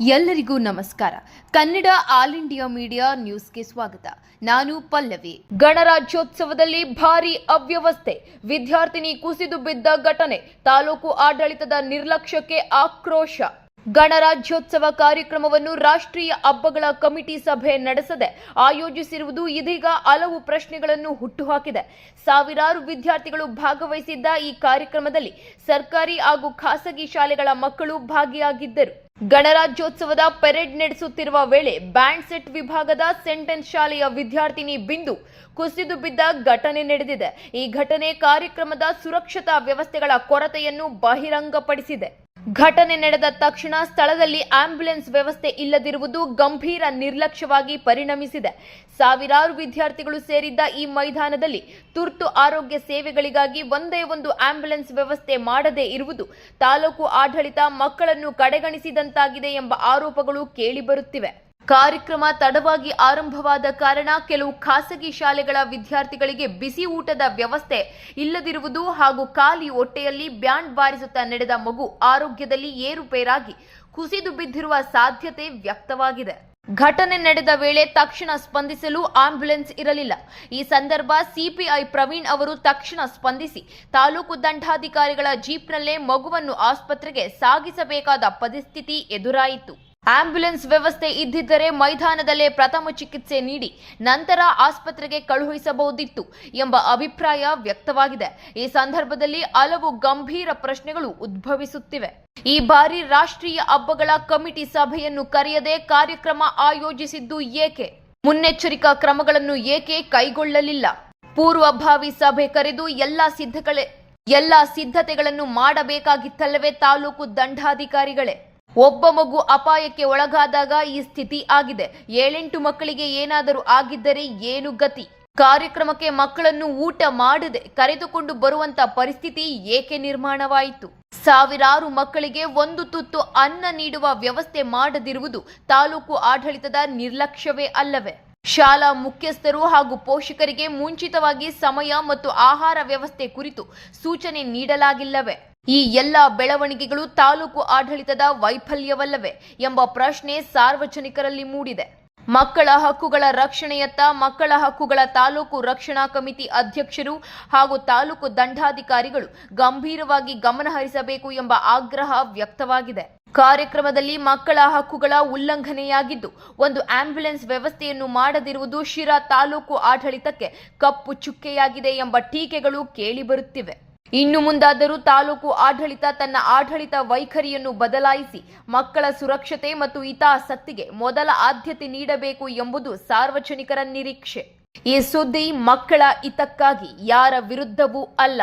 ಎಲ್ಲರಿಗೂ ನಮಸ್ಕಾರ. Kannada all India media ನ್ಯೂಸ್ಗೆ ಸ್ವಾಗತ. ನಾನು ಪಲ್ಲವಿ. ಗಣರಾಜ್ಯೋತ್ಸವದಲ್ಲಿ ಭಾರಿ ಅವ್ಯವಸ್ಥೆ. ವಿದ್ಯಾರ್ಥಿನಿ ಕುಸಿದು ಬಿದ್ದ ಘಟನೆ. ತಾಲೂಕು ಆಡಳಿತದ ನಿರ್ಲಕ್ಷ್ಯಕ್ಕೆ ಆಕ್ರೋಶ. ಗಣರಾಜ್ಯೋತ್ಸವ ಕಾರ್ಯಕ್ರಮವನ್ನು ರಾಷ್ಟ್ರೀಯ ಹಬ್ಬಗಳ ಕಮಿಟಿ ಸಭೆ ನಡೆಸದೆ ಆಯೋಜಿಸಿರುವುದು ಇದೀಗ ಹಲವು ಪ್ರಶ್ನೆಗಳನ್ನು ಹುಟ್ಟುಹಾಕಿದೆ. ಸಾವಿರಾರು ವಿದ್ಯಾರ್ಥಿಗಳು ಭಾಗವಹಿಸಿದ್ದ ಈ ಕಾರ್ಯಕ್ರಮದಲ್ಲಿ ಸರ್ಕಾರಿ ಹಾಗೂ ಖಾಸಗಿ ಶಾಲೆಗಳ ಮಕ್ಕಳು ಭಾಗಿಯಾಗಿದ್ದರು. ಗಣರಾಜ್ಯೋತ್ಸವದ ಪೆರೇಡ್ ನಡೆಸುತ್ತಿರುವ ವೇಳೆ ಬ್ಯಾಂಡ್ ಸೆಟ್ ವಿಭಾಗದ ಸೆಂಟೆನ್ಸ್ ಶಾಲೆಯ ವಿದ್ಯಾರ್ಥಿನಿ ಬಿಂದು ಕುಸಿದು ಬಿದ್ದ ಘಟನೆ ನಡೆದಿದೆ. ಈ ಘಟನೆ ಕಾರ್ಯಕ್ರಮದ ಸುರಕ್ಷತಾ ವ್ಯವಸ್ಥೆಗಳ ಕೊರತೆಯನ್ನು ಬಹಿರಂಗಪಡಿಸಿದೆ. ಘಟನೆ ನಡೆದ ತಕ್ಷಣ ಸ್ಥಳದಲ್ಲಿ ಆಂಬ್ಯುಲೆನ್ಸ್ ವ್ಯವಸ್ಥೆ ಇಲ್ಲದಿರುವುದು ಗಂಭೀರ ನಿರ್ಲಕ್ಷ್ಯವಾಗಿ ಪರಿಣಮಿಸಿದೆ. ಸಾವಿರಾರು ವಿದ್ಯಾರ್ಥಿಗಳು ಸೇರಿದ್ದ ಈ ಮೈದಾನದಲ್ಲಿ ತುರ್ತು ಆರೋಗ್ಯ ಸೇವೆಗಳಿಗಾಗಿ ಒಂದೇ ಒಂದು ಆಂಬ್ಯುಲೆನ್ಸ್ ವ್ಯವಸ್ಥೆ ಮಾಡದೇ ಇರುವುದು, ತಾಲೂಕು ಆಡಳಿತ ಮಕ್ಕಳನ್ನು ಕಡೆಗಣಿಸಿದಂತಾಗಿದೆ ಎಂಬ ಆರೋಪಗಳು ಕೇಳಿಬರುತ್ತಿವೆ ಕಾರ್ಯಕ್ರಮ ತಡವಾಗಿ ಆರಂಭವಾದ ಕಾರಣ ಕೆಲವು ಖಾಸಗಿ ಶಾಲೆಗಳ ವಿದ್ಯಾರ್ಥಿಗಳಿಗೆ ಬಿಸಿ ಊಟದ ವ್ಯವಸ್ಥೆ ಇಲ್ಲದಿರುವುದು ಹಾಗೂ ಖಾಲಿ ಹೊಟ್ಟೆಯಲ್ಲಿ ಬ್ಯಾಂಡ್ ಬಾರಿಸುತ್ತಾ ನಡೆದ ಮಗು ಆರೋಗ್ಯದಲ್ಲಿ ಏರುಪೇರಾಗಿ ಕುಸಿದು ಬಿದ್ದಿರುವ ಸಾಧ್ಯತೆ ವ್ಯಕ್ತವಾಗಿದೆ. ಘಟನೆ ನಡೆದ ವೇಳೆ ತಕ್ಷಣ ಸ್ಪಂದಿಸಲು ಆಂಬ್ಯುಲೆನ್ಸ್ ಇರಲಿಲ್ಲ. ಈ ಸಂದರ್ಭ ಸಿಪಿಐ ಪ್ರವೀಣ್ ಅವರು ತಕ್ಷಣ ಸ್ಪಂದಿಸಿ, ತಾಲೂಕು ದಂಡಾಧಿಕಾರಿಗಳ ಜೀಪ್ನಲ್ಲೇ ಮಗುವನ್ನು ಆಸ್ಪತ್ರೆಗೆ ಸಾಗಿಸಬೇಕಾದ ಪರಿಸ್ಥಿತಿ ಎದುರಾಯಿತು. ಆಂಬ್ಯುಲೆನ್ಸ್ ವ್ಯವಸ್ಥೆ ಇದ್ದಿದ್ದರೆ ಮೈದಾನದಲ್ಲೇ ಪ್ರಥಮ ಚಿಕಿತ್ಸೆ ನೀಡಿ ನಂತರ ಆಸ್ಪತ್ರೆಗೆ ಕಳುಹಿಸಬಹುದಿತ್ತು ಎಂಬ ಅಭಿಪ್ರಾಯ ವ್ಯಕ್ತವಾಗಿದೆ. ಈ ಸಂದರ್ಭದಲ್ಲಿ ಹಲವು ಗಂಭೀರ ಪ್ರಶ್ನೆಗಳು ಉದ್ಭವಿಸುತ್ತಿವೆ. ಈ ಬಾರಿ ರಾಷ್ಟ್ರೀಯ ಹಬ್ಬಗಳ ಕಮಿಟಿ ಸಭೆಯನ್ನು ಕರೆಯದೆ ಕಾರ್ಯಕ್ರಮ ಆಯೋಜಿಸಿದ್ದು ಏಕೆ? ಮುನ್ನೆಚ್ಚರಿಕಾ ಕ್ರಮಗಳನ್ನು ಏಕೆ ಕೈಗೊಳ್ಳಲಿಲ್ಲ? ಪೂರ್ವಭಾವಿ ಸಭೆ ಕರೆದು ಎಲ್ಲಾ ಸಿದ್ಧಗಳೇ ಎಲ್ಲಾ ಸಿದ್ಧತೆಗಳನ್ನು ಮಾಡಬೇಕಾಗಿತ್ತಲ್ಲವೇ ತಾಲೂಕು ದಂಡಾಧಿಕಾರಿಗಳೇ? ಒಬ್ಬ ಮಗು ಅಪಾಯಕ್ಕೆ ಒಳಗಾದಾಗ ಈ ಸ್ಥಿತಿ ಆಗಿದೆ. ಏಳೆಂಟು ಮಕ್ಕಳಿಗೆ ಏನಾದರೂ ಆಗಿದ್ದರೆ ಏನು ಗತಿ? ಕಾರ್ಯಕ್ರಮಕ್ಕೆ ಮಕ್ಕಳನ್ನು ಊಟ ಮಾಡದೆ ಕರೆದುಕೊಂಡು ಬರುವಂತ ಪರಿಸ್ಥಿತಿ ಏಕೆ ನಿರ್ಮಾಣವಾಯಿತು? ಸಾವಿರಾರು ಮಕ್ಕಳಿಗೆ ಒಂದು ತುತ್ತು ಅನ್ನ ನೀಡುವ ವ್ಯವಸ್ಥೆ ಮಾಡದಿರುವುದು ತಾಲೂಕು ಆಡಳಿತದ ನಿರ್ಲಕ್ಷ್ಯವೇ ಅಲ್ಲವೇ? ಶಾಲಾ ಮುಖ್ಯಸ್ಥರು ಹಾಗೂ ಪೋಷಕರಿಗೆ ಮುಂಚಿತವಾಗಿ ಸಮಯ ಮತ್ತು ಆಹಾರ ವ್ಯವಸ್ಥೆ ಕುರಿತು ಸೂಚನೆ ನೀಡಲಾಗಿಲ್ಲವೇ? ಈ ಎಲ್ಲ ಬೆಳವಣಿಗೆಗಳು ತಾಲೂಕು ಆಡಳಿತದ ವೈಫಲ್ಯವಲ್ಲವೇ ಎಂಬ ಪ್ರಶ್ನೆ ಸಾರ್ವಜನಿಕರಲ್ಲಿ ಮೂಡಿದೆ. ಮಕ್ಕಳ ಹಕ್ಕುಗಳ ರಕ್ಷಣೆಯತ್ತ ಮಕ್ಕಳ ಹಕ್ಕುಗಳ ತಾಲೂಕು ರಕ್ಷಣಾ ಕಮಿಟಿ ಅಧ್ಯಕ್ಷರು ಹಾಗೂ ತಾಲೂಕು ದಂಡಾಧಿಕಾರಿಗಳು ಗಂಭೀರವಾಗಿ ಗಮನಹರಿಸಬೇಕು ಎಂಬ ಆಗ್ರಹ ವ್ಯಕ್ತವಾಗಿದೆ. ಕಾರ್ಯಕ್ರಮದಲ್ಲಿ ಮಕ್ಕಳ ಹಕ್ಕುಗಳ ಉಲ್ಲಂಘನೆಯಾಗಿದ್ದು, ಒಂದು ಆಂಬ್ಯುಲೆನ್ಸ್ ವ್ಯವಸ್ಥೆಯನ್ನು ಮಾಡದಿರುವುದು ಶಿರಾ ತಾಲೂಕು ಆಡಳಿತಕ್ಕೆ ಕಪ್ಪು ಚುಕ್ಕೆಯಾಗಿದೆ ಎಂಬ ಟೀಕೆಗಳು ಕೇಳಿಬರುತ್ತಿವೆ ಇನ್ನು ಮುಂದಾದರೂ ತಾಲೂಕು ಆಡಳಿತ ತನ್ನ ಆಡಳಿತ ವೈಖರಿಯನ್ನು ಬದಲಾಯಿಸಿ ಮಕ್ಕಳ ಸುರಕ್ಷತೆ ಮತ್ತು ಹಿತಾಸಕ್ತಿಗೆ ಮೊದಲ ಆದ್ಯತೆ ನೀಡಬೇಕು ಎಂಬುದು ಸಾರ್ವಜನಿಕರ ನಿರೀಕ್ಷೆ. ಈ ಸುದ್ದಿ ಮಕ್ಕಳ ಹಿತಕ್ಕಾಗಿ, ಯಾರ ವಿರುದ್ಧವೂ ಅಲ್ಲ.